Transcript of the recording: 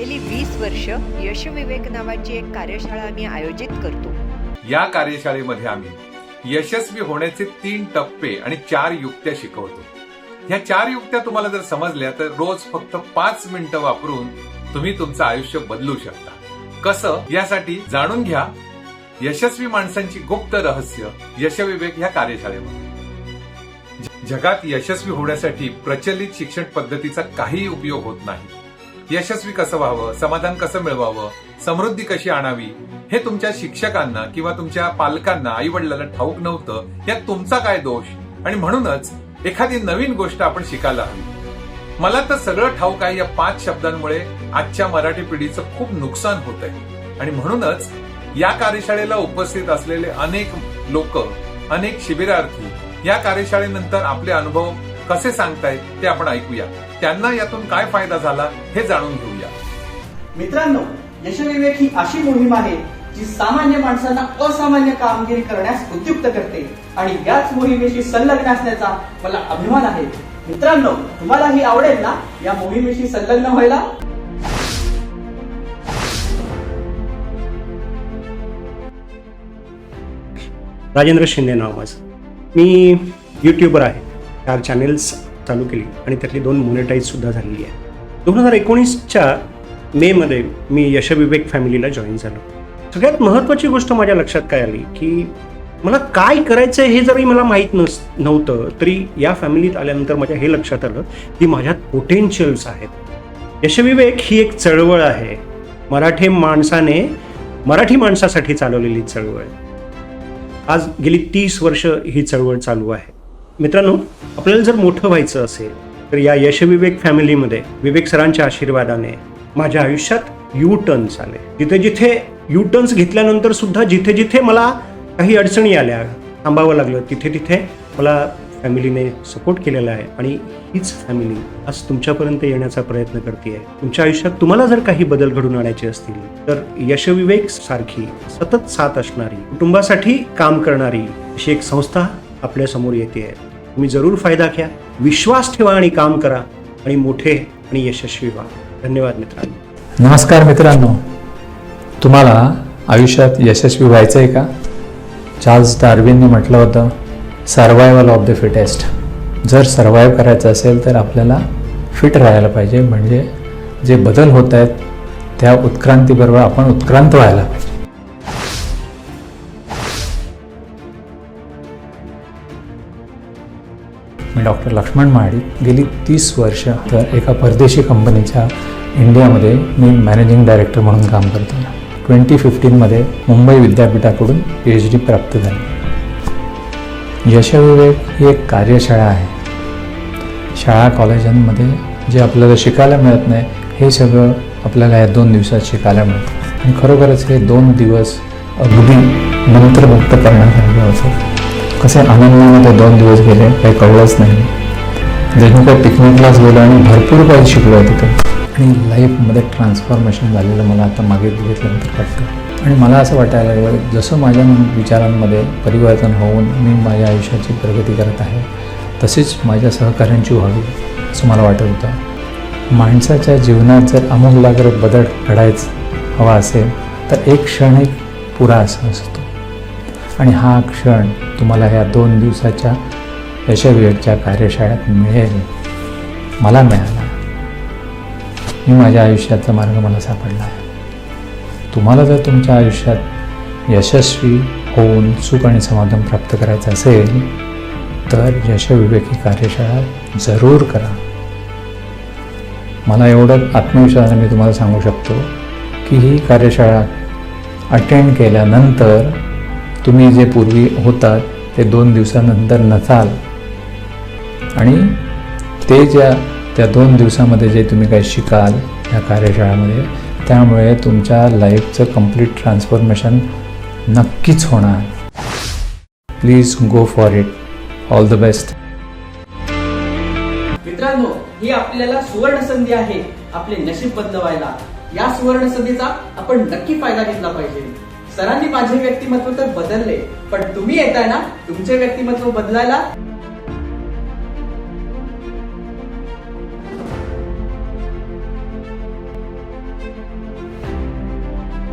गेली वीस वर्ष यशविवेक नावाची एक कार्यशाळा आम्ही आयोजित करतो. या कार्यशाळेमध्ये आम्ही यशस्वी होण्याचे तीन टप्पे आणि चार युक्त्या शिकवतो. ह्या चार युक्त्या तुम्हाला जर समजल्या तर रोज फक्त पाच मिनिटं वापरून तुम्ही तुमचं आयुष्य बदलू शकता. कसं? यासाठी जाणून घ्या. यशस्वी माणसांची गुप्त रहस्य यशविवेक ह्या कार्यशाळेमध्ये. जगात यशस्वी होण्यासाठी प्रचलित शिक्षण पद्धतीचा काही उपयोग होत नाही. यशस्वी कसं व्हावं समाधान कसं मिळवावं समृद्धी कशी आणावी हे तुमच्या शिक्षकांना किंवा तुमच्या पालकांना आई वडिलांना ठाऊक नव्हतं. यात तुमचा काय दोष? आणि म्हणूनच एखादी नवीन गोष्ट आपण शिकायला हवी. मला तर सगळं ठाऊक आहे या पाच शब्दांमुळे आजच्या मराठी पिढीचं खूप नुकसान होत आहे आणि म्हणूनच या कार्यशाळेला उपस्थित असलेले अनेक लोक अनेक शिबिरार्थी या कार्यशाळेनंतर आपले अनुभव कसे सांगतायत ते आपण ऐकूया. त्यांना यातून काय फायदा झाला हे जाणून घेऊया. मित्रांनो यशविवेक ही अशी मोहीम आहे जी सामान्य माणसांना असामान्य कामगिरी करण्यास उद्युक्त करते आणि याच मोहिमेशी संलग्न असण्याचा मला अभिमान आहे. मित्रांनो तुम्हालाही आवडेल ना या मोहिमेशी संलग्न व्हायला? राजेंद्र शिंदे नाव माझं. मी यूट्यूबर आहे. चार चॅनेल्स चालू केली आणि त्यातली दोन मोनेटाईजसुद्धा झालेली आहे. दोन हजार एकोणीसच्या मेमध्ये मी यशविवेक फॅमिलीला जॉईन झालो. सगळ्यात महत्त्वाची गोष्ट माझ्या लक्षात काय आली की मला काय करायचं हे जरी मला माहीत नस नव्हतं तरी या फॅमिलीत आल्यानंतर माझ्या हे लक्षात आलं की माझ्यात पोटेन्शियल्स आहेत. यशविवेक ही एक चळवळ आहे. मराठी माणसाने मराठी माणसासाठी चालवलेली चळवळ. आज गेली तीस वर्ष ही चळवळ चालू आहे. मित्रांनो आपल्याला जर मोठं व्हायचं असेल तर या यशविवेक फॅमिलीमध्ये विवेक सरांच्या आशीर्वादाने माझ्या आयुष्यात यू टर्न्स आले. जिथे जिथे यू टर्न्स घेतल्यानंतर सुद्धा जिथे जिथे मला काही अडचणी आल्या थांबावं लागलं तिथे तिथे मला फॅमिलीने सपोर्ट केलेला आहे आणि हीच फॅमिली आज तुमच्यापर्यंत येण्याचा प्रयत्न करते तुमच्या आयुष्यात तुम्हाला जर काही बदल घडून आणायचे असतील तर यशविवेक सारखी सतत साथ असणारी कुटुंबासाठी काम करणारी अशी एक संस्था आपल्यासमोर येते आहे तुम्ही जरूर फायदा घ्या. विश्वास ठेवा आणि काम करा. आणि मोठे आणि यशस्वी व्हा. धन्यवाद मित्रांनो. नमस्कार मित्रांनो. तुम्हाला आयुष्यात यशस्वी व्हायचं आहे का? चार्ल्स डार्विनने म्हटलं होतं सर्वायवल ऑफ द फिटेस्ट जर सर्वाईव्ह करायचं असेल तर आपल्याला फिट राहायला पाहिजे. म्हणजे जे बदल होत आहेत त्या उत्क्रांतीबरोबर आपण उत्क्रांत व्हायला पाहिजे. मी डॉक्टर लक्ष्मण महाडिक गेली तीस वर्ष तर एका परदेशी कंपनीच्या इंडियामध्ये मी मॅनेजिंग डायरेक्टर म्हणून काम करतो. ट्वेंटी फिफ्टीनमध्ये मुंबई विद्यापीठाकडून पी एच डी प्राप्त झाली. यशविवेक ही एक कार्यशाळा आहे. शाळा कॉलेजांमध्ये जे आपल्याला शिकायला मिळत नाही हे सगळं आपल्याला या दोन दिवसात शिकायला मिळतं. आणि खरोखरच हे दोन दिवस अगदी मंत्रमुक्त करण्यासारखं होतं. कसे आनंदामध्ये दोन दिवस गेले काही कळलंच नाही. जणू काही पिकनिकलाच गेलो आणि भरपूर काही शिकलो तिथे. आणि लाईफमध्ये ट्रान्सफॉर्मेशन झालेलं मला आता मागे बघितल्यानंतर वाटतं. आणि मला असं वाटायला लागलं जसं माझ्या विचारांमध्ये परिवर्तन होऊन मी माझ्या आयुष्याची प्रगती करत आहे तसेच माझ्या सहकाऱ्यांची व्हावी असं मला वाटत होतं. माणसाच्या जीवनात जर अमूलाग्र बदल घडायच हवा असेल तर एक क्षण एक पुरा असा असतो. आणि हा क्षण तुम्हाला ह्या दोन दिवसाच्या यशविवेकच्या कार्यशाळेत मिळेल. मला मिळाला. मी माझ्या आयुष्याचा मार्ग मला सापडला. आहे तुम्हाला जर तुमच्या आयुष्यात यशस्वी होऊन सुख आणि समाधान प्राप्त करायचं असेल तर यशविवेकी कार्यशाळा जरूर करा. मला एवढं आत्मविश्वासाने मी तुम्हाला सांगू शकतो की ही कार्यशाळा अटेंड केल्यानंतर तुम्ही जे पूर्वी होतात ते दोन दिवसानंतर नसाल. आणि ते ज्या त्या दोन दिवसामध्ये जे तुम्ही काही शिकाल या कार्यशाळेमध्ये त्यामुळे तुमच्या लाईफचं कंप्लीट ट्रान्सफॉर्मेशन नक्कीच होणार. Please go for it all the best मित्रांनो ही आपल्याला सुवर्ण संधी आहे आपले नशीब बदलवायला. या सुवर्ण संधीचा आपण नक्की फायदा घेतला पाहिजे. सरांनी माझे व्यक्तिमत्व तर बदलले पण तुम्ही येताय ना तुमचे व्यक्तिमत्व बदलायला